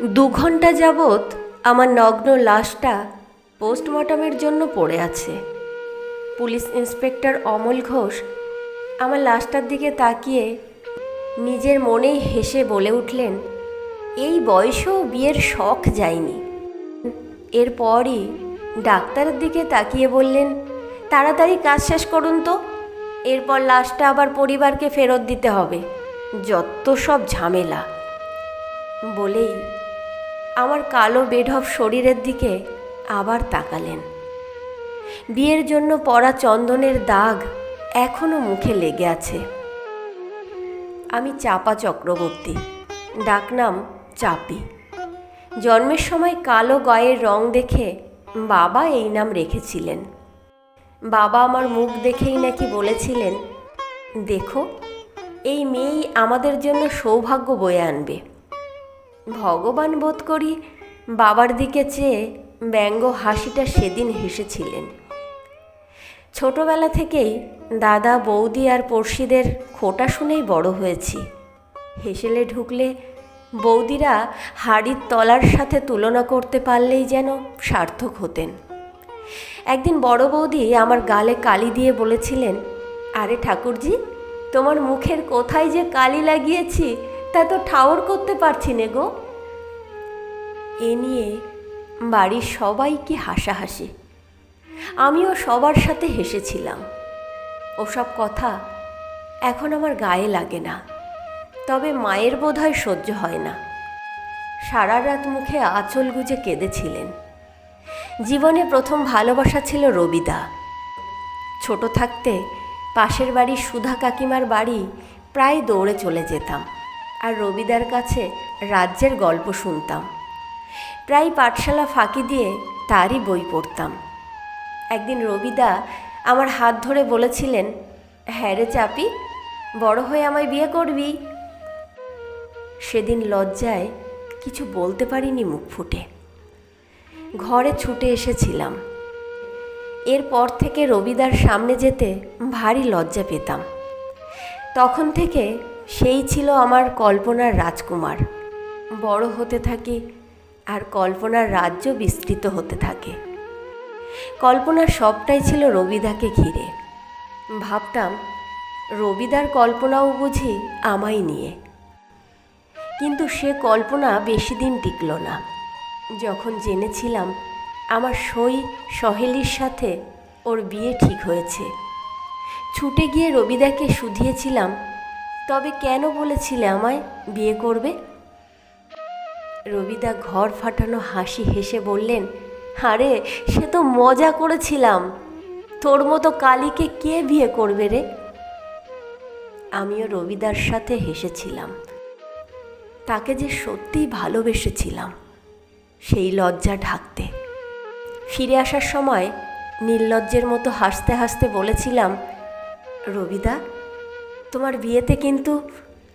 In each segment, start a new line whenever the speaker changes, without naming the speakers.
দু ঘণ্টা যাবৎ আমার নগ্ন লাশটা পোস্টমর্টমের জন্য পড়ে আছে। পুলিশ ইন্সপেক্টর অমল ঘোষ আমার লাশটার দিকে তাকিয়ে নিজের মনেই হেসে বলে উঠলেন, এই বয়সেও বিয়ের শখ যায়নি। এরপরই ডাক্তারের দিকে তাকিয়ে বললেন, তাড়াতাড়ি কাজ শেষ করুন তো। এরপর লাশটা আবার পরিবারকে ফেরত দিতে হবে। যত সব ঝামেলা। বলেই আমার কালো বেঢপ শরীরের দিকে আবার তাকালেন। বিয়ের জন্য পরা চন্দনের দাগ এখনও মুখে লেগে আছে। আমি চাপা চক্রবর্তী, ডাকনাম চাপি। জন্মের সময় কালো গায়ের রং দেখে বাবা এই নাম রেখেছিলেন। বাবা আমার মুখ দেখেই নাকি বলেছিলেন, দেখো, এই মেয়েই আমাদের জন্য সৌভাগ্য বয়ে আনবে। ভগবান বোধ করি বাবার দিকে চেয়ে ব্যঙ্গ হাসিটা সেদিন হেসেছিলেন। ছোটবেলা থেকেই দাদা, বৌদি আর পড়শিদের খোটা শুনেই বড় হয়েছি। হেসেলে ঢুকলে বৌদিরা হাড়ির তলার সাথে তুলনা করতে পারলেই যেন সার্থক হতেন। একদিন বড় বৌদি আমার গালে কালি দিয়ে বলেছিলেন, আরে ঠাকুরজি, তোমার মুখের কোথায় যে কালি লাগিয়েছি, তা তো ঠাওর করতে পারছি নে গো। এ নিয়ে বাড়ির সবাইকে হাসাহাসি। আমিও সবার সাথে হেসেছিলাম। ওসব কথা এখন আমার গায়ে লাগে না, তবে মায়ের বোধহয় সহ্য হয় না। সারা রাত মুখে আঁচল গুজে কেঁদেছিলেন। জীবনে প্রথম ভালোবাসা ছিল রবিদা। ছোট থাকতে পাশের বাড়ির সুধা কাকিমার বাড়ি প্রায় দৌড়ে চলে যেতাম, আর রবিদার কাছে রাজ্যের গল্প শুনতাম। প্রায় পাঠশালা ফাঁকি দিয়ে তারই বই পড়তাম। একদিন রবিদা আমার হাত ধরে বলেছিলেন হ্যাঁ রে চাপি, বড় হয়ে আমায় বিয়ে করবি। সেদিন লজ্জায় কিছু বলতে পারিনি মুখ ফুটে। ঘরে ছুটে এসেছিলাম। এরপর থেকে রবিদার সামনে যেতে ভারী লজ্জা পেতাম। তখন থেকে সেই ছিল আমার কল্পনার রাজকুমার। বড় হতে থাকি আর কল্পনার রাজ্য বিস্তৃত হতে থাকে। কল্পনার সবটাই ছিল রবিদাকে ঘিরে। ভাবতাম, রবিদার কল্পনাও বুঝি আমায় নিয়ে। কিন্তু সে কল্পনা বেশি দিন টিকল না। যখন জেনেছিলাম, আমার সই সহেলির সাথে ওর বিয়ে ঠিক হয়েছে। ছুটে গিয়ে রবিদাকে শুধিয়েছিলাম, তবে কেন বলেছিলে আমায় বিয়ে করবে? রবিদা ঘর ফাটানো হাসি হেসে বললেন, আরে, সে তো মজা করেছিলাম। তোর মতো কালীকে কে বিয়ে করবে রে? আমিও রবিদার সাথে হেসেছিলাম। তাকে যে সত্যিই ভালোবেসেছিলাম, সেই লজ্জা ঢাকতে। ফিরে আসার সময় নির্লজ্জের মতো হাসতে হাসতে বলেছিলাম, রবিদা, তোমার বিয়েতে কিন্তু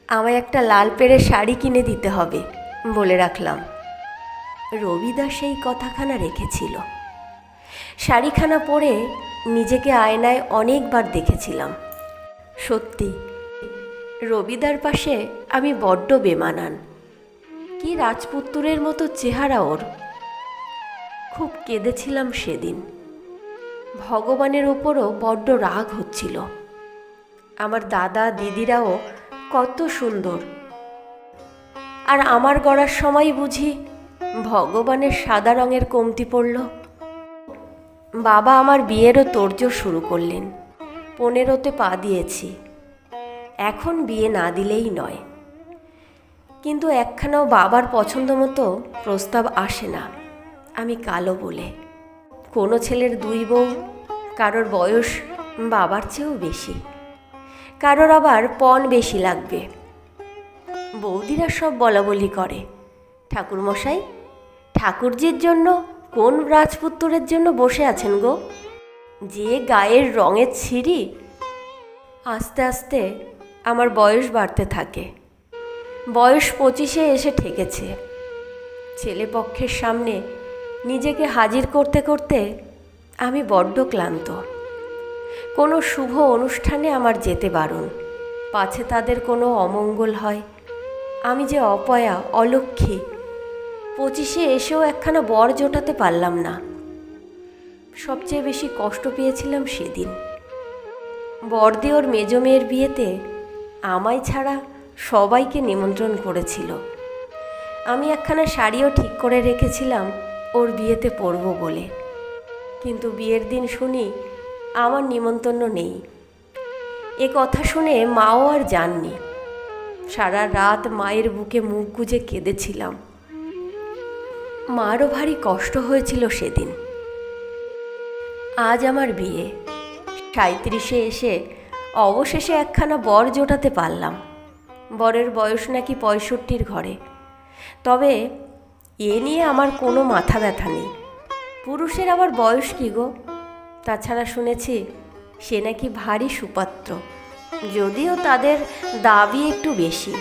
আমায় একটা লাল পেড়ে শাড়ি কিনে দিতে হবে। বলে রাখলাম। রবিদা সেই কথাখানা রেখেছিল। শাড়িখানা পরে নিজেকে আয়নায় অনেকবার দেখেছিলাম। সত্যি, রবিদার পাশে আমি বড্ড বেমানান। কি রাজপুত্তরের মতো চেহারা ওর। খুব কেঁদেছিলাম সেদিন। ভগবানের ওপরও বড্ড রাগ হচ্ছিল। আমার দাদা, দিদিরাও কত সুন্দর। আর আমার গড়ার সময় বুঝি ভগবানের সাদা রঙের কমতি পড়ল। বাবা আমার বিয়েরও তোড়জোড় শুরু করলেন। পনেরোতে পা দিয়েছি। এখন বিয়ে না দিলেই নয়। কিন্তু একখানাও বাবার পছন্দ মতো প্রস্তাব আসে না, আমি কালো বলে। কোনো ছেলের দুই বউ, কারোর বয়স বাবার চেয়েও বেশি। কারোর আবার পণ বেশি লাগবে। বৌদিরা সব বলা বলি করে। ঠাকুরমশাই, ঠাকুরজির জন্য কোন রাজপুত্তরের জন্য বসে আছেন গো? যে গায়ের রঙের ছিঁড়ি আস্তে আস্তে আমার বয়স বাড়তে থাকে। বয়স পঁচিশে এসে ঠেকেছে। ছেলেপক্ষের সামনে নিজেকে হাজির করতে করতে আমি বড্ড ক্লান্ত। কোনো শুভ অনুষ্ঠানে আমার যেতে বারণ। পাছে তাদের কোনো অমঙ্গল হয় আমি যে অপয়া অলক্ষী পঁচিশে এসেও একখানা বর জোটাতে পারলাম না। সবচেয়ে বেশি কষ্ট পেয়েছিলাম সেদিন। বর্দি ওর মেজ মেয়ের বিয়েতে আমায় ছাড়া সবাইকে নিমন্ত্রণ করেছিল। আমি একখানা শাড়িও ঠিক করে রেখেছিলাম ওর বিয়েতে পরব বলে। কিন্তু বিয়ের দিন শুনি আমার নিমন্ত্রণ নেই। এ কথা শুনে মাও আর যাননি। সারা রাত মায়ের বুকে মুখ গুজে কেঁদেছিলাম। মারও ভারী কষ্ট হয়েছিল সেদিন। আজ আমার বিয়ে। সাঁত্রিশে এসে অবশেষে একখানা বর জোটাতে পারলাম। বরের বয়স নাকি পঁয়ষট্টির ঘরে। তবে এ নিয়ে আমার কোনো মাথা ব্যথা নেই। পুরুষের আবার বয়স কী গো? তাছাড়া শুনেছি সে নাকি ভারী সুপাত্র। যদিও তাদের দাবি একটু বেশি।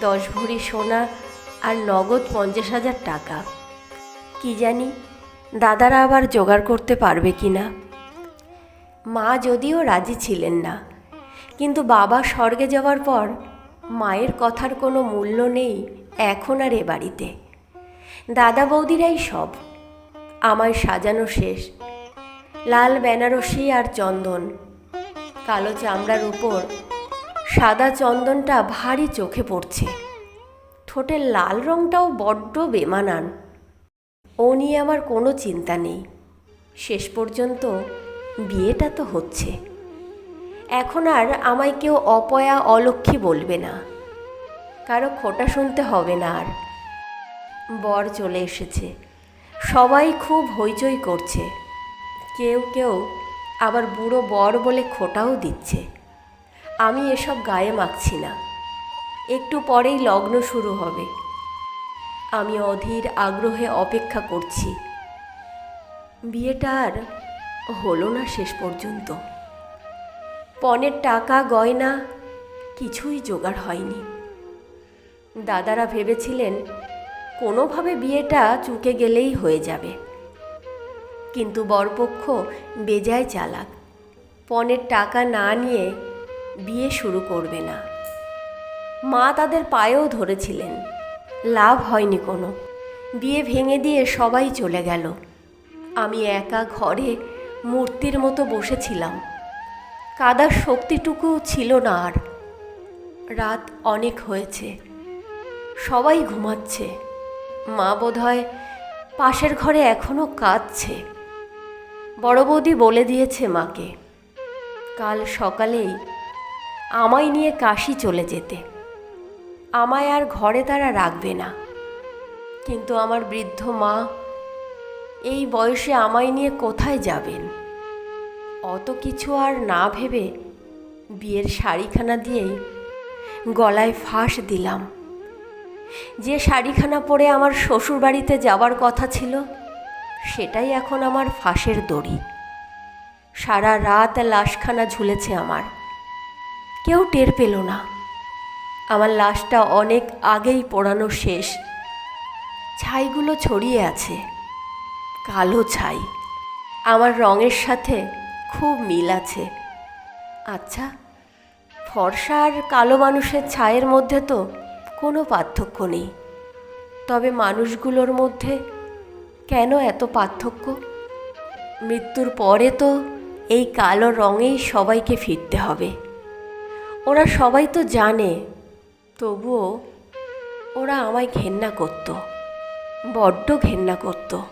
দশ ভরি সোনা আর নগদ পঞ্চাশ হাজার টাকা। কি জানি, দাদারা আবার জোগাড় করতে পারবে কি না? মা যদিও রাজি ছিলেন না, কিন্তু বাবা স্বর্গে যাওয়ার পর মায়ের কথার কোনো মূল্য নেই এখন আর এ বাড়িতে। দাদা বৌদিরাই সব, আমায় সাজানো শেষ। লাল বেনারসি আর চন্দন। কালো চামড়ার উপর সাদা চন্দনটা ভারী চোখে পড়ছে। ঠোঁটের লাল রংটাও বড্ড বেমানান। ও নিয়ে আমার কোনো চিন্তা নেই। শেষ পর্যন্ত বিয়েটা তো হচ্ছে। এখন আর আমায় কেউ অপয়া, অলক্ষী বলবে না। কারও খোটা শুনতে হবে না আর। বর চলে এসেছে। সবাই খুব হইচই করছে। কেউ কেউ আবার বুড়ো বর বলে খোটাও দিচ্ছে। আমি এসব গায়ে মাখছি না। একটু পরেই লগ্ন শুরু হবে। আমি অধীর আগ্রহে অপেক্ষা করছি। বিয়েটা আর হলো না শেষ পর্যন্ত। পণের টাকা, গয়না কিছুই জোগাড় হয়নি। দাদারা ভেবেছিলেন, কোনোভাবে বিয়েটা চুকে গেলেই হয়ে যাবে। কিন্তু বরপক্ষ বেজায় চালাক। পণের টাকা না নিয়ে বিয়ে শুরু করবে না। মা তাদের পায়েও ধরেছিলেন। লাভ হয়নি কোনো। বিয়ে ভেঙে দিয়ে সবাই চলে গেল। আমি একা ঘরে মূর্তির মতো বসেছিলাম। কাদার শক্তিটুকু ছিল না আর। রাত অনেক হয়েছে। সবাই ঘুমাচ্ছে। মা বোধহয় পাশের ঘরে এখনও কাঁদছে। বড় বৌদি বলে দিয়েছে মাকে, কাল সকালেই আমায় নিয়ে কাশি চলে যেতে। আমায় আর ঘরে তারা রাখবে না। কিন্তু আমার বৃদ্ধ মা এই বয়সে আমায় নিয়ে কোথায় যাবেন? অত কিছু আর না ভেবে বিয়ের শাড়িখানা দিয়েই গলায় ফাঁস দিলাম। যে শাড়িখানা পরে আমার শ্বশুর বাড়িতে যাওয়ার কথা ছিল সেটাই এখন আমার ফাঁসের দড়ি। সারা রাত লাশখানা ঝুলেছে আমার। কেউ টের পেল না। আমার লাশটা অনেক আগেই পোড়ানো শেষ। ছাইগুলো ছড়িয়ে আছে। কালো ছাই। আমার রঙের সাথে খুব মিল আছে। আচ্ছা ফর্সা আর কালো মানুষের ছায়ের মধ্যে তো কোনো পার্থক্য নেই। তবে মানুষগুলোর মধ্যে কেন এত পার্থক্য? মৃত্যুর পরে তো এই কালো রঙেই সবাইকে ফিরতে হবে। ওরা সবাই তো জানে, তবুও ওরা আমায় ঘেন্না করত, বড্ড ঘেন্না করতো।